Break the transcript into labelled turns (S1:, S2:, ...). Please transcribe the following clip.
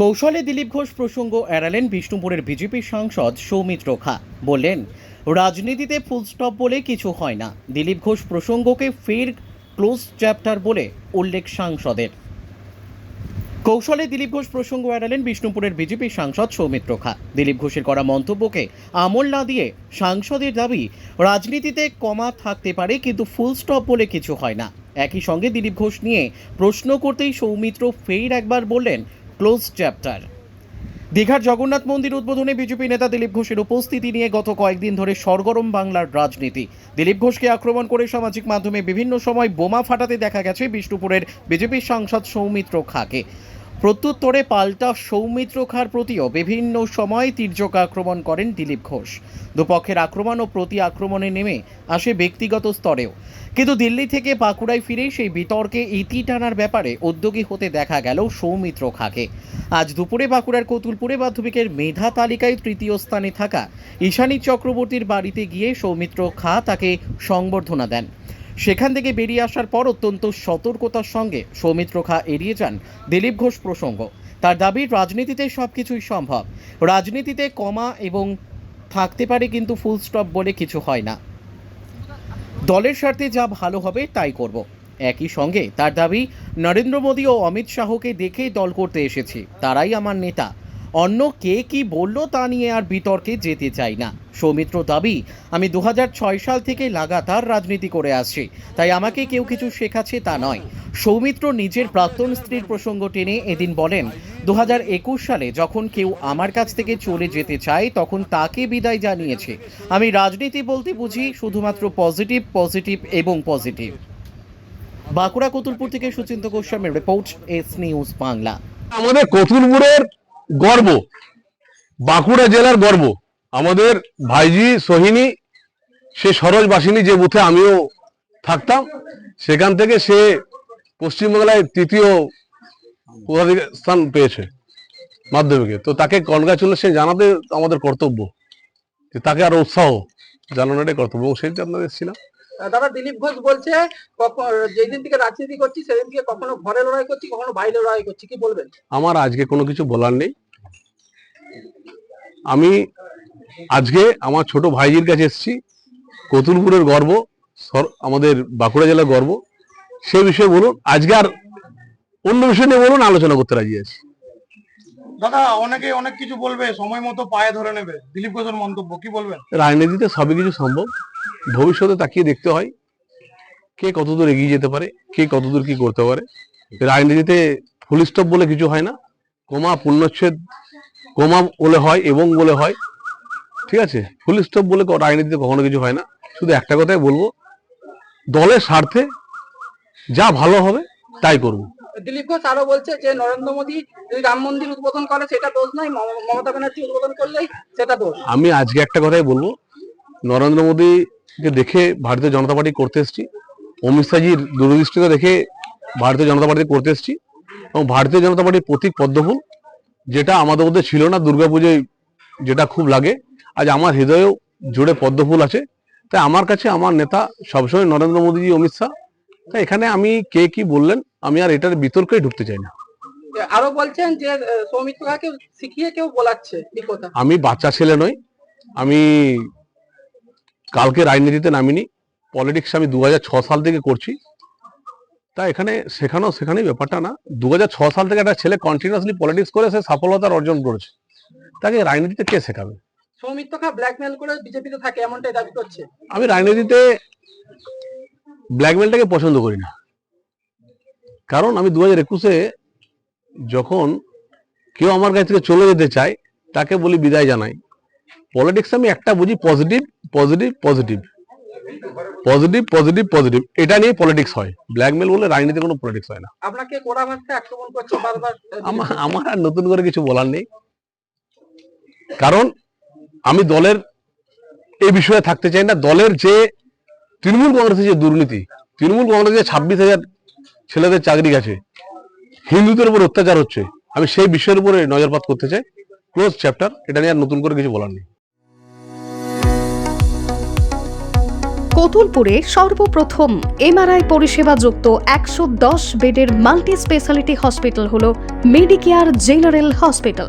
S1: কৌশলে দিলীপ ঘোষ প্রসঙ্গ এড়ালেন বিষ্ণুপুরের বিজেপি সাংসদ সৌমিত্র খা। বললেন, রাজনীতিতে ফুল স্টপ বলে কিছু হয় না। দিলীপ ঘোষ প্রসঙ্গকে ফের ক্লোজ চ্যাপ্টার বলে উল্লেখ সাংসদের। কৌশলে দিলীপ ঘোষ প্রসঙ্গ এড়ালেন বিষ্ণুপুরের বিজেপি সাংসদ সৌমিত্র খা। দিলীপ ঘোষের করা মন্তব্যকে আমল না দিয়ে সাংসদের দাবি, রাজনীতিতে কমা থাকতে পারে, কিন্তু ফুল স্টপ বলে কিছু হয় না। একই সঙ্গে দিলীপ ঘোষ নিয়ে প্রশ্ন করতেই সৌমিত্র ফের একবার বললেন ক্লোজ চ্যাপ্টার। দীঘার জগন্নাথ মন্দির উদ্বোধনে বিজেপি নেতা দিলীপ ঘোষের উপস্থিতি নিয়ে গত কয়েকদিন ধরে সরগরম বাংলার রাজনীতি। দিলীপ ঘোষকে আক্রমণ করে সামাজিক মাধ্যমে বিভিন্ন সময় বোমা ফাটাতে দেখা গেছে বিষ্ণুপুরের বিজেপির সাংসদ সৌমিত্র খাকে। প্রত্যুত্তরে পাল্টা সৌমিত্র খার প্রতিও বিভিন্ন সময় তীর্যক আক্রমণ করেন দিলীপ ঘোষ। দুপক্ষের আক্রমণ ও প্রতি আক্রমণে নেমে আসে ব্যক্তিগত স্তরেও। কিন্তু দিল্লি থেকে বাঁকুড়ায় ফিরে সেই বিতর্কে ইতি টানার ব্যাপারে উদ্যোগী হতে দেখা গেল সৌমিত্র খাকে। আজ দুপুরে বাঁকুড়ার কতুলপুরে মাধ্যমিকের মেধা তালিকায় তৃতীয় স্থানে থাকা ঈশানী চক্রবর্তীর বাড়িতে গিয়ে সৌমিত্র খা তাকে সংবর্ধনা দেন। সেখান থেকে বেরিয়ে আসার পর অত্যন্ত সতর্কতার সঙ্গে সৌমিত্র খা এড়িয়ে যান দিলীপ ঘোষ প্রসঙ্গ। তার দাবি, রাজনীতিতে সব কিছুই সম্ভব। রাজনীতিতে কমা এবং থাকতে পারে কিন্তু ফুল স্টপ বলে কিছু হয় না। দলের স্বার্থে যা ভালো হবে তাই করব। একই সঙ্গে তার দাবি, নরেন্দ্র মোদী ও অমিত শাহকে দেখে দল করতে এসেছি। তারাই আমার নেতা। অন্য কে কি বলল তা নিয়ে আর বিতর্কে যেতে চাই না। সৌমিত্র দাবি, আমি দুহাজার ছয় সাল থেকে লাগাতার রাজনীতি করে আসছি, তাই আমাকে কেউ কিছু শেখাচ্ছে তা নয়। সৌমিত্র নিজের প্রাক্তন স্ত্রীর প্রসঙ্গ টেনে এদিন বলেন দু সালে যখন কেউ আমার কাছ থেকে চলে যেতে চায়, তখন তাকে বিদায় জানিয়েছে। আমি রাজনীতি বলতে বুঝি শুধুমাত্র পজিটিভ পজিটিভ এবং পজিটিভ। বাঁকুড়া, কতুলপুর থেকে সুচিন্ত গোস্বামীর রিপোর্ট, এস নিউজ বাংলা।
S2: আমাদের কতুলপুরের গর্ব। বাঁকুড়া জেলার গর্ব। আমাদের ভাইজি সোহিনী, সে সরোজ বাসিনী যে বুথে আমিও থাকতাম, সেখান থেকে সে পশ্চিমবাংলায় তৃতীয় স্থান পেয়েছে মাধ্যমিকে। তো তাকে কনগ্রাচুলেশন জানাতে আমাদের কর্তব্য, যে তাকে আরও উৎসাহ জানানোটাই কর্তব্য। সেই জন্য এসেছিলাম।
S3: দাদা দিলীপ ঘোষ বলছে যেদিন থেকে রাজনীতি করছি, সেদিন থেকে কখনো ঘরে লড়াই করছি, কখনো বাইরে লড়াই করছি। কি বলবেন?
S2: আমার আজকে কোনো কিছু বলার নেই। আমি আজকে আমার ছোট ভাইজির কাছে এসেছি। কতুলপুরের গর্ব আমাদের বাঁকুড়া জেলার গর্ব। সে বিষয়ে বলুন, আজকে আর অন্য বিষয় নিয়ে বলুন, আলোচনা করতে রাজি আছি।
S4: দাদা, অনেকে অনেক কিছু বলবে, সময় মতো পায়ে ধরে নেবে। দিলীপ ঘোষের মন্তব্য, কি বলবেন?
S2: রাজনীতিতে সবই কিছু সম্ভব। ভবিষ্যতে তাকিয়ে দেখতে হয় কে কতদূর এগিয়ে যেতে পারে, কে কতদূর কি করতে পারে। রাজনীতিতে ফুল স্টপ বলে কিছু হয় না। কমা পূর্ণচ্ছেদ, কমা বলে হয় এবং বলে হয়। ঠিক আছে? ফুল স্টপ বলে রাজনীতিতে কখনো কিছু হয় না। শুধু একটা কথাই বলব, দলের স্বার্থে যা ভালো হবে, তাই করব।
S3: দিলীপ ঘোষ আরও বলছে যে, নরেন্দ্র মোদী যদি রাম মন্দির উদ্বোধন করে, সেটা দোষ নয় মমতা ব্যানার্জি উদ্বোধন করলেই সেটা দোষ।
S2: আমি আজকে একটা কথাই বলব। নরেন্দ্র মোদীকে দেখে ভারতীয় জনতা পার্টি করতে এসেছি, অমিত শাহজির দূরদৃষ্টিতে দেখে ভারতীয় জনতা পার্টি করতে এসেছি, এবং ভারতীয় জনতা পার্টির প্রতীক পদ্মফুল, যেটা আমাদের মধ্যে ছিল না দুর্গাপুজোয় যেটা খুব লাগে, আজ আমার হৃদয়েও জুড়ে পদ্মফুল আছে। তাই আমার কাছে, আমার নেতা সবসময় নরেন্দ্র মোদীজি, অমিত শাহ, তাই এখানে আমি কে কি বললেন আমি আর এটার বিতর্কে ঢুকতে চাই না।
S3: আরও বলছেন যে সৌমিত্র খাকে শিখিয়ে কেউ বলাচ্ছে এই কথা।
S2: আমি বাচ্চা ছেলে নই আমি কালকে রাজনীতিতে নামিনি পলিটিক্স আমি দু সাল থেকে করছি। তা এখানে শেখানো শেখানোই ব্যাপারটা না। দু সাল থেকে একটা ছেলে কন্টিনিউসলি পলিটিক্স করে সে সফলতা অর্জন করেছে। তাকে রাজনীতিতে কে শেখাবে?
S3: সৌমিত্র খা ব্ল্যাকমেল করে বিজেপিতে থাকে এমনটাই দাবি করছে।
S2: আমি রাজনীতিতে ব্ল্যাকমেলটাকে পছন্দ করি না। কারণ আমি দু হাজার একুশে যখন কেউ আমার কাছ থেকে চলে যেতে চায় তাকে বলি বিদায় জানাই। পলিটিক্স আমি একটা বুঝি positive positive positive positive positive positive এটা নিয়ে পলিটিক্স হয়। ব্ল্যাকমেল বলে রাজনীতি কোনো পলিটিক্স হয় না।
S3: আপনাকে কোড়া ভাষায় আক্রমণ করছে? বারবার
S2: আমার আমার আর নতুন করে কিছু বলার নেই। কারণ আমি দলের এই বিষয়ে থাকতে চাই না। দলের যে তৃণমূল কংগ্রেসের যে দুর্নীতি তৃণমূল কংগ্রেসে ছাব্বিশ হাজার ছেলেদের চাকরি গেছে। হিন্দুদের উপর অত্যাচার হচ্ছে। আমি সেই বিষয়ের উপরে নজরপাত করতে চাই। ক্লোজ চ্যাপ্টার, এটা নিয়ে আর নতুন করে কিছু বলার নেই।
S5: কোতুলপুরে সর্বপ্রথম এমআরআই পরিষেবা যুক্ত একশো দশ বেডের মাল্টি স্পেশালিটি হসপিটাল হল মেডিকেয়ার জেনারেল হসপিটাল।